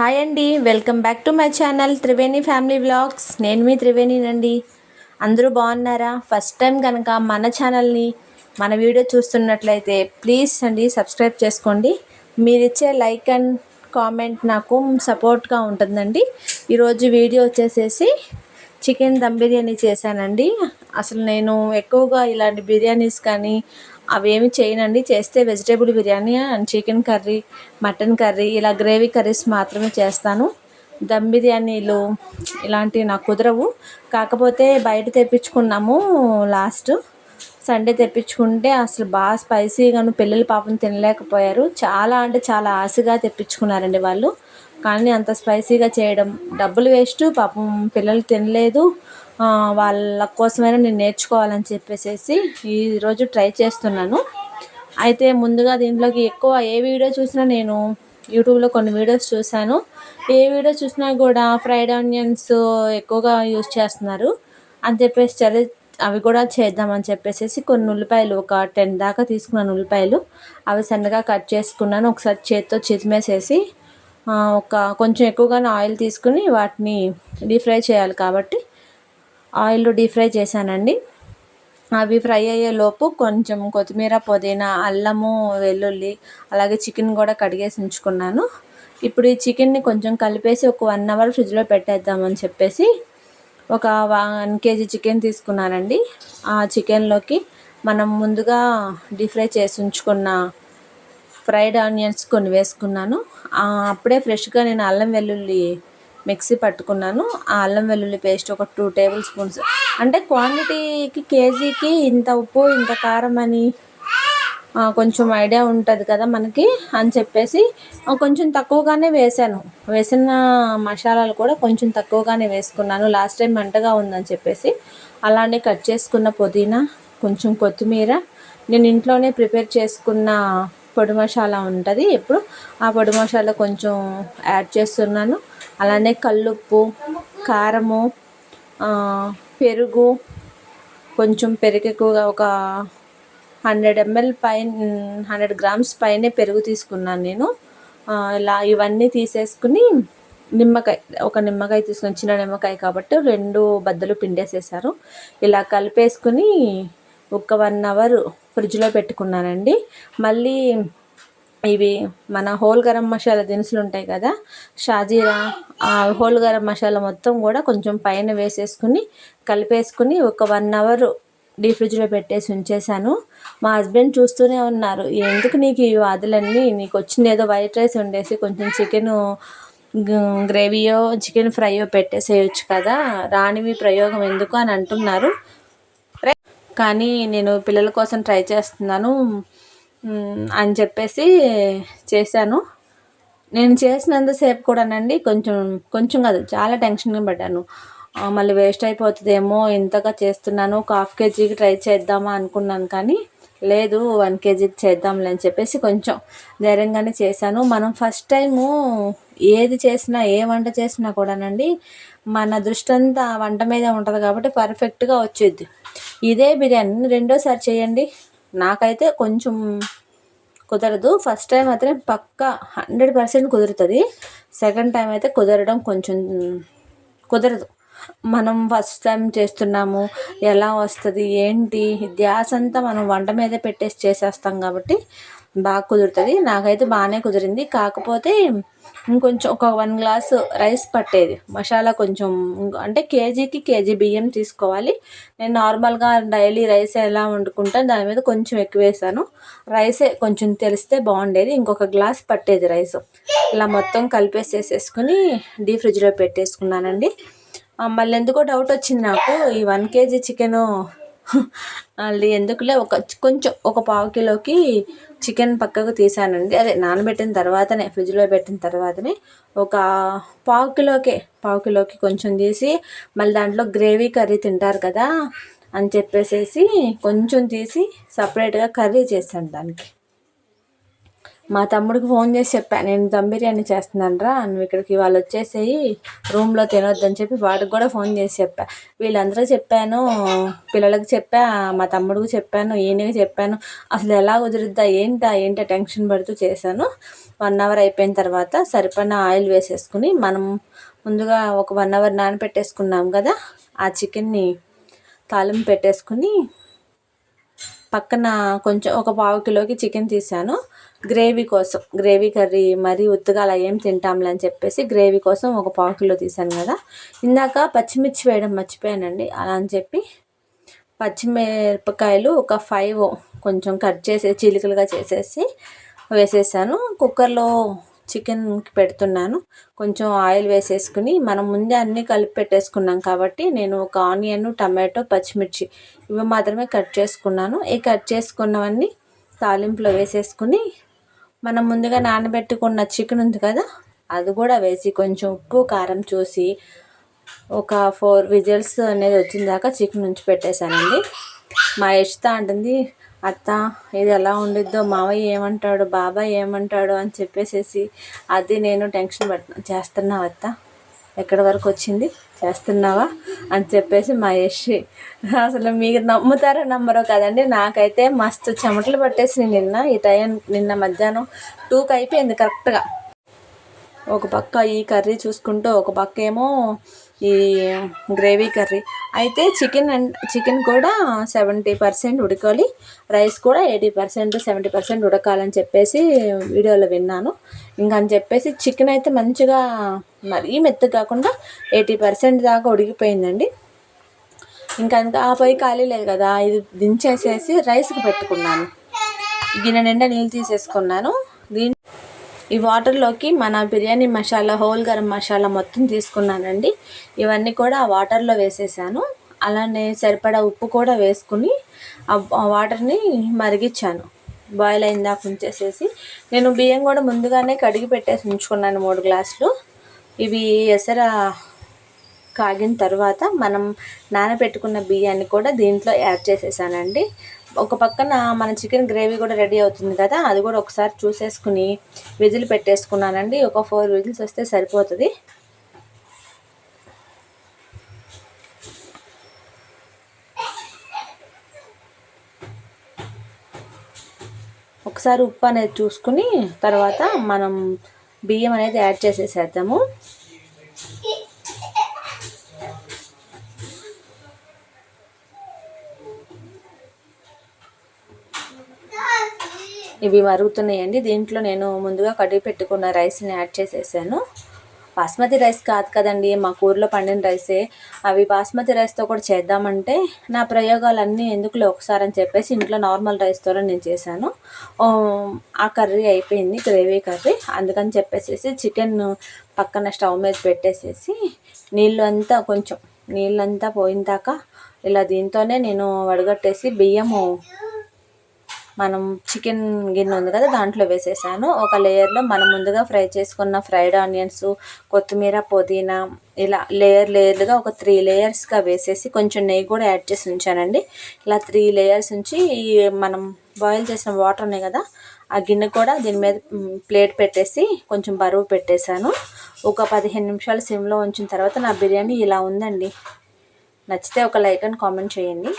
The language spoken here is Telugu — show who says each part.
Speaker 1: హాయ్ అండి. Welcome back to my channel Triveni family vlogs. నేను మీ త్రివేణినండి అందరూ బాగున్నారా? ఫస్ట్ టైం కనుక మన ఛానల్ని మన వీడియో చూస్తున్నట్లయితే ప్లీజ్ అండి సబ్స్క్రైబ్ చేసుకోండి. మీరు ఇచ్చే లైక్ అండ్ కామెంట్ నాకు సపోర్ట్గా ఉంటుందండి. ఈరోజు వీడియో వచ్చేసేసి చికెన్ దమ్ బిర్యానీ చేశానండి. అసలు నేను ఎక్కువగా ఇలాంటి బిర్యానీస్ కానీ అవేమి చేయనండి. చేస్తే vegetable biryani and chicken curry mutton curry ఇలా గ్రేవీ కర్రీస్ మాత్రమే చేస్తాను. దమ్ బిర్యానీలు ఇలాంటివి నాకు కుదరవు. కాకపోతే బయట తెప్పించుకున్నాము లాస్ట్. సండే తెప్పించుకుంటే అసలు బాగా స్పైసీగాను పిల్లలు పాపం తినలేకపోయారు. చాలా అంటే చాలా ఆశగా తెప్పించుకున్నారండి వాళ్ళు. కానీ అంత స్పైసీగా చేయడం డబ్బులు వేస్ట్ పాపం పిల్లలు తినలేదు. వాళ్ళ కోసమైనా నేను నేర్చుకోవాలని చెప్పేసి ఈరోజు ట్రై చేస్తున్నాను. అయితే ముందుగా దీంట్లోకి ఎక్కువ ఏ వీడియో చూసినా నేను యూట్యూబ్లో కొన్ని వీడియోస్ చూశాను. ఏ వీడియో చూసినా కూడా ఫ్రైడ్ ఆనియన్స్ ఎక్కువగా యూస్ చేస్తున్నారు. అని చెప్పేసి చదివి అవి కూడా చేద్దామని చెప్పేసి కొన్ని ఉల్లిపాయలు ఒక టెన్ దాకా తీసుకున్నాను ఉల్లిపాయలు. అవి సన్నగా కట్ చేసుకున్నాను. ఒకసారి చేతితో చితిమేసేసి ఒక కొంచెం ఎక్కువగానే ఆయిల్ తీసుకుని వాటిని డీప్ ఫ్రై చేయాలి కాబట్టి ఆయిల్లో డీప్ ఫ్రై చేశానండి. అవి ఫ్రై అయ్యే లోపు కొంచెం కొత్తిమీర పుదీనా అల్లము వెల్లుల్లి అలాగే చికెన్ కూడా కడిగేసి ఉంచుకున్నాను. ఇప్పుడు ఈ చికెన్ని కొంచెం కలిపేసి ఒక వన్ అవర్ ఫ్రిడ్జ్లో పెట్టేద్దామని చెప్పేసి ఒక వన్ కేజీ చికెన్ తీసుకున్నానండి. ఆ చికెన్లోకి మనం ముందుగా డీప్ ఫ్రై చేసి ఉంచుకున్న ఫ్రైడ్ ఆనియన్స్ కొన్ని వేసుకున్నాను. అప్పుడే ఫ్రెష్గా నేను అల్లం వెల్లుల్లి మిక్సీ పట్టుకున్నాను. ఆ అల్లం వెల్లుల్లి పేస్ట్ ఒక టూ టేబుల్ స్పూన్స్ అంటే క్వాంటిటీకి కేజీకి ఇంత ఉప్పు ఇంత కారం అని కొంచెం ఐడియా ఉంటుంది కదా మనకి అని చెప్పేసి కొంచెం తక్కువగానే వేసాను వేసిన మసాలాలు కూడా కొంచెం తక్కువగానే వేసుకున్నాను. లాస్ట్ టైం మంటగా ఉందని చెప్పేసి అలానే కట్ చేసుకున్న పుదీనా కొంచెం కొత్తిమీర. నేను ఇంట్లోనే ప్రిపేర్ చేసుకున్న పొడి మసాలా ఉంటుంది. ఎప్పుడు ఆ పొడి మసాలా కొంచెం యాడ్ చేస్తున్నాను. అలానే కల్లుప్పు కారము పెరుగు కొంచెం పెరుగు ఎక్కువగా ఒక హండ్రెడ్ ఎంఎల్ పైన హండ్రెడ్ గ్రామ్స్ పైనే పెరుగు తీసుకున్నాను నేను. ఇలా ఇవన్నీ తీసేసుకుని నిమ్మకాయ ఒక నిమ్మకాయ తీసుకుని చిన్న నిమ్మకాయ కాబట్టి రెండు బద్దలు పిండేసేసారు. ఇలా కలిపేసుకుని ఒక వన్ అవర్ ఫ్రిడ్జ్లో పెట్టుకున్నానండి. మళ్ళీ ఇవి మన హోల్ గరం మసాలా దినుసులు ఉంటాయి కదా షాజీరా ఆ హోల్ గరం మసాలా మొత్తం కూడా కొంచెం పైన వేసేసుకుని కలిపేసుకుని ఒక వన్ అవర్ డీ ఫ్రిడ్జ్లో పెట్టేసి ఉంచేశాను. మా హస్బెండ్ చూస్తూనే ఉన్నారు. ఎందుకు నీకు ఈ వాదులన్నీ? నీకు వచ్చింది ఏదో వైట్ రైస్ వండేసి కొంచెం చికెన్ గ్రేవీయో చికెన్ ఫ్రైయో పెట్టేసేయచ్చు కదా రానివి ప్రయోగం ఎందుకు అని అంటున్నారు. కానీ నేను పిల్లల కోసం ట్రై చేస్తున్నాను. అని చెప్పేసి చేశాను. నేను చేసినంతసేపు కూడానండి కొంచెం కొంచెం కాదు చాలా టెన్షన్గా పడ్డాను. మళ్ళీ వేస్ట్ అయిపోతుందేమో ఇంతగా చేస్తున్నాను ఒక హాఫ్ కేజీకి ట్రై చేద్దామా అనుకున్నాను కానీ లేదు వన్ కేజీకి చేద్దాంలే అని చెప్పేసి కొంచెం ధైర్యంగానే చేశాను. మనం ఫస్ట్ టైము ఏది చేసినా ఏ వంట చేసినా కూడానండి మన దృష్టి అంతా వంట మీద ఉంటుంది కాబట్టి పర్ఫెక్ట్గా వచ్చేది. ఇదే బిర్యానీ. రెండోసారి చేయండి. నాకైతే కొంచెం కుదరదు. ఫస్ట్ టైం మాత్రం పక్కా హండ్రెడ్ పర్సెంట్ కుదురుతుంది. సెకండ్ టైం అయితే కుదరడం కొంచెం కుదరదు. మనం ఫస్ట్ టైం చేస్తున్నాము ఎలా వస్తుంది ఏంటి ధ్యాస అంతా మనం వంట మీదే పెట్టేసి చేసేస్తాం కాబట్టి బాగా కుదురుతుంది. నాకైతే బాగానే కుదిరింది. కాకపోతే ఇంకొంచెం ఒక వన్ గ్లాసు రైస్ పట్టేది. మసాలా కొంచెం అంటే కేజీకి కేజీ బియ్యం తీసుకోవాలి. నేను నార్మల్గా డైలీ రైస్ ఎలా వండుకుంటాను దాని మీద కొంచెం ఎక్కువ వేసాను. రైసే కొంచెం తెలిస్తే బాగుండేది. ఇంకొక గ్లాస్ పట్టేది రైస్. ఇలా మొత్తం కలిపేసేసేసుకుని డీ ఫ్రిడ్జ్లో పెట్టేసుకున్నానండి. మళ్ళీ ఎందుకో డౌట్ వచ్చింది నాకు. ఈ వన్ కేజీ చికెను మళ్ళీ ఎందుకులే? ఒక కొంచెం ఒక పావు కిలోకి చికెన్ పక్కకు తీసానండి. అదే నానబెట్టిన తర్వాతనే ఫ్రిడ్జ్లో పెట్టిన తర్వాతనే ఒక పావు కిలోకే పావు కిలోకి కొంచెం తీసి మళ్ళీ దాంట్లో గ్రేవీ కర్రీ తింటారు కదా అని చెప్పేసేసి కొంచెం తీసి సపరేట్గా కర్రీ చేశాను దానికి. మా తమ్ముడికి ఫోన్ చేసి చెప్పాను నేను దమ్ బిర్యానీ చేస్తున్నానరా నువ్వు ఇక్కడికి వాళ్ళు వచ్చేసేయి రూమ్లో తినొద్దని చెప్పి వాడికి కూడా ఫోన్ చేసి చెప్పా. వీళ్ళందరూ చెప్పాను పిల్లలకు చెప్పా మా తమ్ముడికి చెప్పాను ఈయనకి చెప్పాను. అసలు ఎలా కుదురుద్దా ఏంటా ఏంటా టెన్షన్ పడుతూ చేశాను. వన్ అవర్ అయిపోయిన తర్వాత సరిపడిన ఆయిల్ వేసేసుకుని మనం ముందుగా ఒక వన్ అవర్ నానపెట్టేసుకున్నాం కదా ఆ చికెన్ని తాలింపు పెట్టేసుకుని పక్కన కొంచెం ఒక పావు కిలోకి చికెన్ తీసాను గ్రేవీ కోసం గ్రేవీ కర్రీ మరీ ఉత్తుగాల అలా ఏం తింటాంలే అని చెప్పేసి గ్రేవీ కోసం ఒక పావు కిలో తీసాను కదా. ఇందాక పచ్చిమిర్చి వేయడం మర్చిపోయానండి. అలా అని చెప్పి పచ్చిమిరపకాయలు ఒక ఫైవ్ కొంచెం కట్ చేసే చీలికలుగా చేసేసి వేసేసాను. కుక్కర్లో చికెన్కి పెడుతున్నాను. కొంచెం ఆయిల్ వేసేసుకుని మనం ముందే అన్నీ కలిపి పెట్టేసుకున్నాం కాబట్టి నేను ఒక ఆనియన్ టమాటో పచ్చిమిర్చి ఇవి మాత్రమే కట్ చేసుకున్నాను. ఈ కట్ చేసుకున్నవన్నీ తాలింపులో వేసేసుకుని మనం ముందుగా నానబెట్టుకున్న చికెన్ ఉంది కదా అది కూడా వేసి కొంచెం ఉప్పు కారం చూసి ఒక ఫోర్ విజిల్స్ అనేది వచ్చిన దాకా చికెన్ ఉంచి పెట్టేశానండి. మా ఇష్ట అంటుంది అత్త ఇది ఎలా ఉండిద్దో మావయ్య ఏమంటాడు బాబాయ్ ఏమంటాడు? అని చెప్పేసేసి అది నేను టెన్షన్ పడుతున్నా చేస్తున్నావు అత్త ఎక్కడి వరకు వచ్చింది? చేస్తున్నావా అని చెప్పేసి మా అసలు మీరు నమ్ముతారో నమ్మరో కదండి. నాకైతే మస్తు చెమటలు పట్టేసి నిన్న ఈ టైం నిన్న మధ్యాహ్నం టూకి అయిపోయింది కరెక్ట్గా. ఒక పక్క ఈ కర్రీ చూసుకుంటూ ఒక పక్క ఏమో ఈ గ్రేవీ కర్రీ. అయితే చికెన్ అండ్ చికెన్ కూడా సెవెంటీ పర్సెంట్ ఉడకాలి. రైస్ కూడా ఎయిటీ పర్సెంట్ సెవెంటీ పర్సెంట్ ఉడకాలని చెప్పేసి వీడియోలో విన్నాను. ఇంకా అని చెప్పేసి చికెన్ అయితే మంచిగా మరీ మెత్త కాకుండా ఎయిటీ పర్సెంట్ దాకా ఉడికిపోయిందండి. ఇంకా ఆ పొయ్యి ఖాళీ లేదు కదా ఇది దించేసేసి రైస్కి పెట్టుకున్నాను. గిన్నె నిండా నీళ్ళు తీసేసుకున్నాను. దీని ఈ వాటర్లోకి మన బిర్యానీ మసాలా హోల్ గరం మసాలా మొత్తం తీసుకున్నానండి. ఇవన్నీ కూడా ఆ వాటర్లో వేసేసాను. అలానే సరిపడా ఉప్పు కూడా వేసుకుని ఆ వాటర్ని మరిగించాను. బాయిల్ అయిన దాకా ఉంచేసేసి నేను బియ్యం కూడా ముందుగానే కడిగి పెట్టేసి ఉంచుకున్నాను మూడు గ్లాసులు. ఇవి ఎసర కాగిన తర్వాత మనం నానబెట్టుకున్న బియ్యాన్ని కూడా దీంట్లో యాడ్ చేసేసానండి. ఒక పక్కన మన చికెన్ గ్రేవీ కూడా రెడీ అవుతుంది కదా అది కూడా ఒకసారి చూసేసుకుని విజిల్ పెట్టేసుకున్నానండి. ఒక ఫోర్ విజిల్స్ వస్తే సరిపోతుంది. ఒకసారి ఉప్పు అనేది చూసుకుని తర్వాత మనం బియ్యం అనేది యాడ్ చేసేసేద్దాము. ఇవి మరుగుతున్నాయండి. దీంట్లో నేను ముందుగా కడిగి పెట్టుకున్న రైస్ని యాడ్ చేసేసాను. బాస్మతి రైస్ కాదు కదండి మా కూరలో పండిన రైసే. అవి బాస్మతి రైస్తో కూడా చేద్దామంటే నా ప్రయోగాలన్నీ ఎందుకులే ఒకసారి అని చెప్పేసి ఇంట్లో నార్మల్ రైస్తో నేను చేశాను. ఆ కర్రీ అయిపోయింది గ్రేవీ కర్రీ. అందుకని చెప్పేసేసి చికెన్ పక్కన స్టవ్ మీద పెట్టేసేసి నీళ్ళు అంతా కొంచెం నీళ్ళంతా పోయిన దాకా ఇలా దీంతోనే నేను వడగట్టేసి బియ్యము మనం చికెన్ గిన్నె ఉంది కదా దాంట్లో వేసేసాను. ఒక లేయర్లో మనం ముందుగా ఫ్రై చేసుకున్న ఫ్రైడ్ ఆనియన్స్ కొత్తిమీర పుదీనా ఇలా లేయర్ లేయర్లుగా ఒక త్రీ లేయర్స్గా వేసేసి కొంచెం నెయ్యి కూడా యాడ్ చేసి ఉంచానండి. ఇలా త్రీ లేయర్స్ ఉంచి ఈ మనం బాయిల్ చేసిన వాటర్ ఉన్నాయి కదా ఆ గిన్నె కూడా దీని మీద ప్లేట్ పెట్టేసి కొంచెం బరువు పెట్టేశాను. ఒక పదిహేను నిమిషాలు సిమ్లో ఉంచిన తర్వాత నా బిర్యానీ ఇలా ఉందండి. నచ్చితే ఒక లైక్ అండ్ కామెంట్ చేయండి.